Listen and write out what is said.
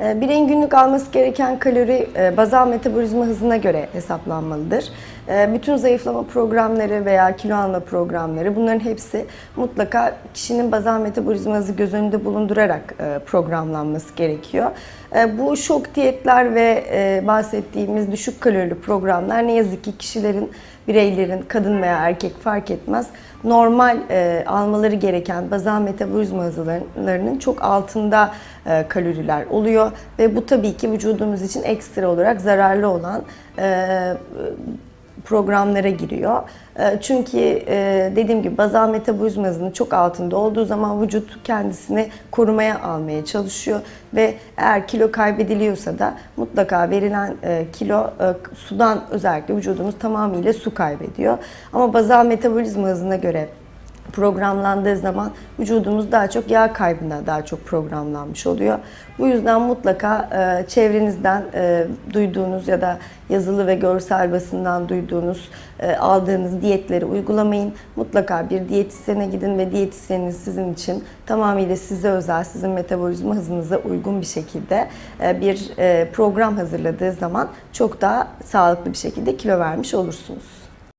E, Bireyin günlük alması gereken kalori e, bazal metabolizma hızına göre hesaplanmalıdır. E, Bütün zayıflama programları veya kilo alma programları bunların hepsi mutlaka kişinin bazal metabolizma hızı göz önünde bulundurarak e, programlanması gerekiyor. E, Bu şok diyetler ve e, bahsettiğimiz düşük kalorili programlar ne yazık ki kişilerin, bireylerin, kadın veya erkek fark etmez normal almaları gereken bazal metabolizma hızlarının çok altında e, kaloriler oluyor ve bu tabii ki vücudumuz için ekstra olarak zararlı olan programlara giriyor. E, Çünkü e, dediğim gibi bazal metabolizma hızının çok altında olduğu zaman vücut kendisini korumaya almaya çalışıyor ve eğer kilo kaybediliyorsa da mutlaka verilen e, kilo e, sudan özellikle vücudumuz tamamıyla su kaybediyor. Ama bazal metabolizma hızına göre programlandığı zaman vücudumuz daha çok yağ kaybına daha çok programlanmış oluyor. Bu yüzden mutlaka e, çevrenizden e, duyduğunuz ya da yazılı ve görsel basından duyduğunuz, e, aldığınız diyetleri uygulamayın. Mutlaka bir diyetisyene gidin ve diyetisyeniniz sizin için tamamıyla size özel, sizin metabolizma hızınıza uygun bir şekilde e, bir e, program hazırladığı zaman çok daha sağlıklı bir şekilde kilo vermiş olursunuz.